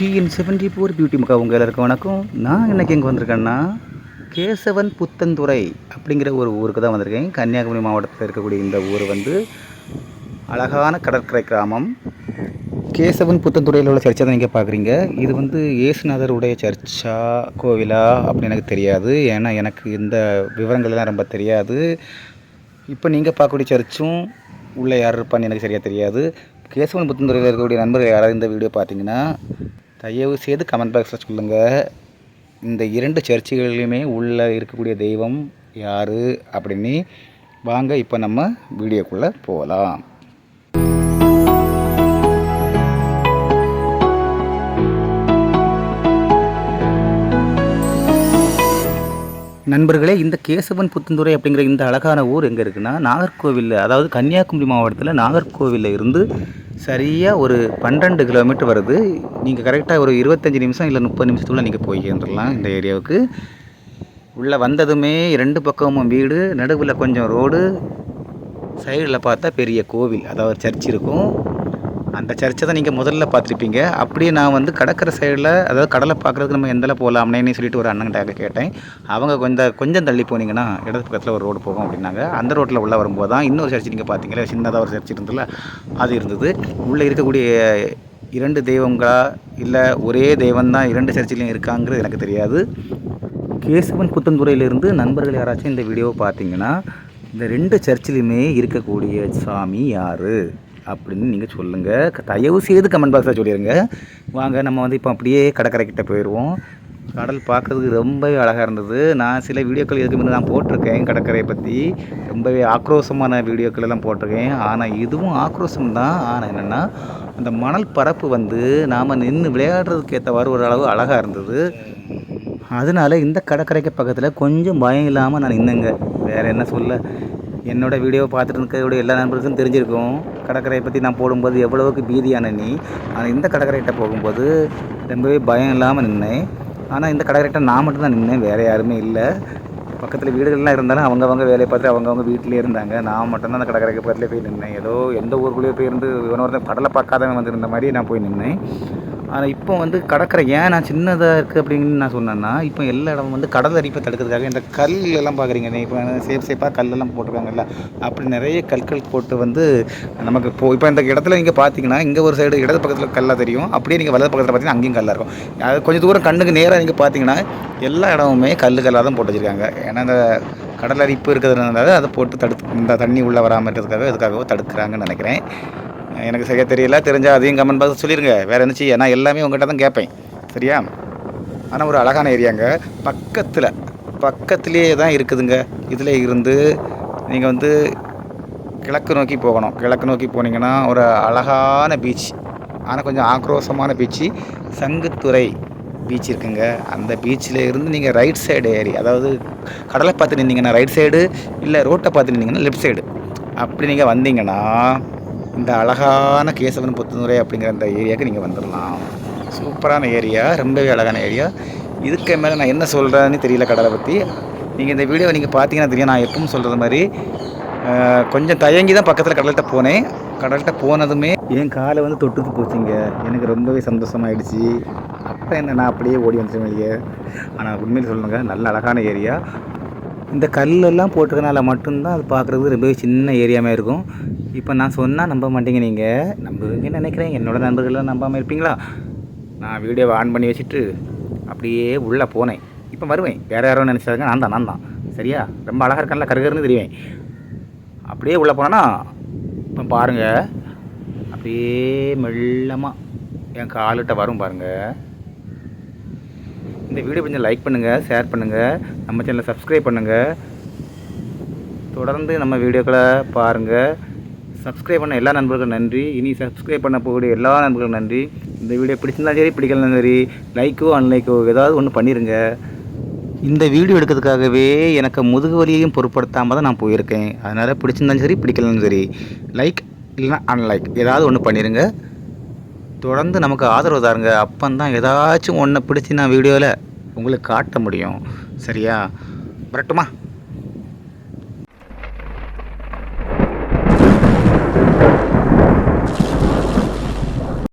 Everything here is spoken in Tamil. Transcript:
ஷீயின் செவன்டி ஃபோர் பியூட்டி மக்கா உங்கள் எல்லாருக்கும் வணக்கம். நான் இன்றைக்கி எங்கே வந்திருக்கேன்னா கேசவன் புத்தந்துறை அப்படிங்கிற ஒரு ஊருக்கு தான் வந்திருக்கேன். கன்னியாகுமரி மாவட்டத்தில் இருக்கக்கூடிய இந்த ஊர் வந்து அழகான கடற்கரை கிராமம். கேசவன் புத்தந்துறையில் உள்ள சர்ச்சை தான் நீங்கள் பார்க்குறீங்க இது வந்து இயேசுநாதருடைய சர்ச்சா கோவிலா அப்படின்னு எனக்கு தெரியாது. ஏன்னா எனக்கு இந்த விவரங்கள்லாம் ரொம்ப தெரியாது. இப்போ நீங்கள் பார்க்கக்கூடிய சர்ச்சும் உள்ளே யார் இருப்பான்னு எனக்கு சரியாக தெரியாது. கேசவன் புத்தந்துறையில் இருக்கக்கூடிய நண்பர்கள் யாராவது இந்த வீடியோ பார்த்தீங்கன்னா தயவு செய்து கமெண்ட் பாக்ஸில் சொல்லுங்கள் இந்த இரண்டு சர்ச்சுகளிலுமே உள்ளே இருக்கக்கூடிய தெய்வம் யார் அப்படின்னு. வாங்க இப்போ நம்ம வீடியோக்குள்ளே போகலாம் நண்பர்களே இந்த கேசவன் புத்தந்துறை அப்படிங்கிற இந்த அழகான ஊர் எங்கே இருக்குன்னா நாகர்கோவிலில் அதாவது கன்னியாகுமரி மாவட்டத்தில் நாகர்கோவிலில் இருந்து சரியாக ஒரு பன்னெண்டு கிலோமீட்டர் வருது. நீங்கள் கரெக்டாக ஒரு இருபத்தஞ்சி நிமிஷம் இல்லை முப்பது நிமிஷத்துக்குள்ளே நீங்கள் போய் வந்துடலாம் இந்த ஏரியாவுக்கு. உள்ளே வந்ததுமே ரெண்டு பக்கமும் வீடு நடுவில் கொஞ்சம் ரோடு சைடில் பார்த்தா பெரிய கோவில். அதாவது சர்ச் இருக்கும். அந்த சர்ச்சை தான் நீங்கள் முதல்ல பார்த்துருப்பீங்க. அப்படியே நான் வந்து கடற்கரை சைடில் அதாவது கடலை பார்க்குறதுக்கு நம்ம எந்தல போகலாம்னே சொல்லிட்டு ஒரு அண்ணன்கிட்ட கேட்டேன். அவங்க கொஞ்சம் கொஞ்சம் தள்ளி போனீங்கன்னா இடது பக்கத்தில் ஒரு ரோடு போகும் அப்படின்னாங்க. அந்த ரோட்டில் உள்ளே வரும்போது தான் இன்னொரு சர்ச் நீங்கள் பார்த்தீங்களா சின்னதாக ஒரு சர்ச் இருந்ததில்ல அது இருந்தது. உள்ளே இருக்கக்கூடிய இரண்டு தெய்வங்களா இல்லை ஒரே தெய்வம் தான் இரண்டு சர்ச்சிலையும் இருக்காங்கிறது எனக்கு தெரியாது. கேசவன் புத்தந்துறையிலிருந்து நண்பர்கள் யாராச்சும் இந்த வீடியோவை பார்த்தீங்கன்னா இந்த ரெண்டு சர்ச்சிலையுமே இருக்கக்கூடிய சாமி யார்? அப்படின்னு நீங்கள் சொல்லுங்கள் தயவு செய்து கமெண்ட் பாக்ஸில் சொல்லிடுங்க வாங்க நம்ம வந்து இப்போ அப்படியே கடற்கரை கிட்ட போயிடுவோம் கடல் பார்க்குறதுக்கு ரொம்பவே அழகாக இருந்தது. நான் சில வீடியோக்கள் இதுக்கு முன்னே நான் போட்டிருக்கேன் கடற்கரையை பற்றி ரொம்பவே ஆக்ரோஷமான வீடியோக்கள் எல்லாம் போட்டிருக்கேன். ஆனால் இதுவும் ஆக்ரோஷம் தான். ஆனால் என்னென்னா அந்த மணல் பரப்பு வந்து நாம் நின்று விளையாடுறதுக்கு ஏற்றவாறு ஒரு அளவு அழகாக இருந்தது. அதனால இந்த கடற்கரைக்கு பக்கத்தில் கொஞ்சம் பயம் இல்லாமல் நான் நின்னுங்க. வேறு என்ன சொல்ல? என்னோடய வீடியோ பார்த்துட்டு இருக்கக்கூடிய எல்லா நண்பர்களுக்கும் தெரிஞ்சிருக்கும். கடற்கரையை பற்றி நான் போடும்போது எவ்வளவுக்கு பீதியான நீ? ஆனால் இந்த கடற்கரைகிட்ட போகும்போது ரொம்பவே பயம் இல்லாமல் நின்னேன். ஆனால் இந்த கடற்கரைகிட்ட நான் மட்டும்தான் நின்னேன். வேறு யாருமே இல்லை. பக்கத்தில் வீடுகள்லாம் இருந்தாலும் அவங்கவங்க வேலையை பார்த்துட்டு அவங்கவங்க வீட்டிலே இருந்தாங்க. நான் மட்டும்தான் அந்த கடற்கரைக்கு பக்கத்தில் போய் நின்னேன். ஏதோ எந்த ஊருக்குள்ளேயே போய் இருந்து இவன் கடலை பார்க்காதவன் வந்திருந்த மாதிரி நான் போய் நின்னேன். ஆனால் இப்போ வந்து கடற்கரை ஏன் நான் சின்னதாக இருக்குது அப்படின்னு நான் சொன்னேன்னா இப்போ எல்லா இடமும் வந்து கடல் அரிப்பை தடுக்கிறதுக்காக இந்த கல் எல்லாம் பார்க்குறீங்க இப்போ சேஃப் சேஃபாக கல்லெல்லாம் போட்டிருக்காங்கல்ல அப்படி நிறைய கற்கள் போட்டு வந்து நமக்கு இப்போ இப்போ இந்த இடத்துல நீங்கள் பார்த்தீங்கன்னா இங்கே ஒரு சைடு இடது பக்கத்தில் கல்லாக தெரியும் அப்படியே நீங்கள் வலது பக்கத்தில் பார்த்தீங்கன்னா அங்கேயும் கல்லாக இருக்கும். அது கொஞ்சம் தூரம் கண்ணுக்கு நேராக நீங்கள் பார்த்தீங்கன்னா எல்லா இடமுமே கல் கல்லாக தான் போட்டு வச்சுருக்காங்க. ஏன்னா அந்த கடல் அரிப்பு இருக்கிறதுனால அதை போட்டு தடுத்து இந்த தண்ணி உள்ளே வராமல் இருக்கிறதுக்காக இதுக்காகவோ தடுக்கிறாங்கன்னு நினைக்கிறேன். எனக்கு சரியாக தெரியல. தெரிஞ்சால் அதையும் கமெண்ட் பாக்ஸ் சொல்லிடுங்க வேறு என்ன செய்ய? நான் எல்லாமே உங்கள்கிட்ட தான் கேட்பேன். சரியா? ஆனால் ஒரு அழகான ஏரியாங்க பக்கத்தில் பக்கத்துலேயே தான் இருக்குதுங்க. இதில் இருந்து நீங்கள் வந்து கிழக்கு நோக்கி போகணும். கிழக்கு நோக்கி போனீங்கன்னா ஒரு அழகான பீச் ஆனால் கொஞ்சம் ஆக்ரோஷமான பீச்சு சங்குத்துறை பீச் இருக்குங்க. அந்த பீச்சில் இருந்து நீங்கள் ரைட் சைடு ஏறி அதாவது கடலை பார்த்து நின்றீங்கன்னா ரைட் சைடு இல்லை ரோட்டை பார்த்து நின்றீங்கன்னா லெஃப்ட் சைடு அப்படி நீங்கள் வந்தீங்கன்னா இந்த அழகான கேசவன் புத்துந்துறை அப்படிங்கிற அந்த ஏரியாவுக்கு நீங்கள் வந்துடலாம் சூப்பரான ஏரியா ரொம்பவே அழகான ஏரியா. இதுக்கு மேலே நான் என்ன சொல்கிறேன்னு தெரியல கடலை பற்றி நீங்கள் இந்த வீடியோவை நீங்கள் பார்த்தீங்கன்னா தெரியும் நான் எப்பவும் சொல்கிறது மாதிரி கொஞ்சம் தயங்கி தான் பக்கத்தில் கடல்கிட்ட போனேன். கடல்கிட்ட போனதுமே என் காலை வந்து தொட்டுட்டு போச்சுங்க. எனக்கு ரொம்பவே சந்தோஷமாயிடுச்சு. அப்போ என்ன நான் அப்படியே ஓடி வந்துட்டேன் வெளியே. ஆனால் உண்மையில் சொல்லுங்கள் நல்ல அழகான ஏரியா. இந்த கல்லெல்லாம் போட்டிருக்கனால மட்டும்தான் அது பார்க்குறதுக்கு ரொம்பவே சின்ன ஏரியாமே இருக்கும். இப்போ நான் சொன்னால் நம்ப மாட்டீங்க நீங்கள் நம்புவீங்கன்னு நினைக்கிறேன். என்னோட நண்பர்கள்லாம் நம்பாமல் இருப்பீங்களா? நான் வீடியோவை ஆன் பண்ணி வச்சுட்டு அப்படியே உள்ளே போனேன். இப்போ வருவேன். வேறு யாரோ நினச்சாருங்க நான் தான் நான் தான். சரியா? ரொம்ப அழகாக இருக்கல கருகருன்னு தெரியுவேன் அப்படியே உள்ளே போனேன்னா இப்போ பாருங்கள் அப்படியே மெல்லமாக என் காலுகிட்ட வரும் பாருங்கள் இந்த வீடியோ கொஞ்சம் லைக் பண்ணுங்கள் ஷேர் பண்ணுங்கள் நம்ம சேனலை சப்ஸ்கிரைப் பண்ணுங்கள் தொடர்ந்து நம்ம வீடியோக்களை பாருங்கள் சப்ஸ்கிரைப் பண்ண எல்லா நண்பர்களுக்கும் நன்றி. இனி சப்ஸ்கிரைப் பண்ண போகக்கூடிய எல்லா நண்பர்களுக்கும் நன்றி. இந்த வீடியோ பிடிச்சிருந்தாலும் சரி பிடிக்கலனாலும் சரி லைக்கோ அன்லைக்கோ ஏதாவது ஒன்று பண்ணிடுங்க இந்த வீடியோ எடுக்கிறதுக்காகவே எனக்கு முதுகு வலியையும் பொருட்படுத்தாமல் தான் நான் போயிருக்கேன். அதனால் பிடிச்சிருந்தாலும் சரி பிடிக்கலனாலும் சரி லைக் இல்லைனா அன்லைக் ஏதாவது ஒன்று பண்ணிடுங்க தொடர்ந்து நமக்கு ஆதரவு தாருங்க. அப்பந்தான் ஏதாச்சும் ஒன்றை பிடிச்சி நான் வீடியோவில் உங்களுக்கு காட்ட முடியும். சரியா? வரட்டுமா?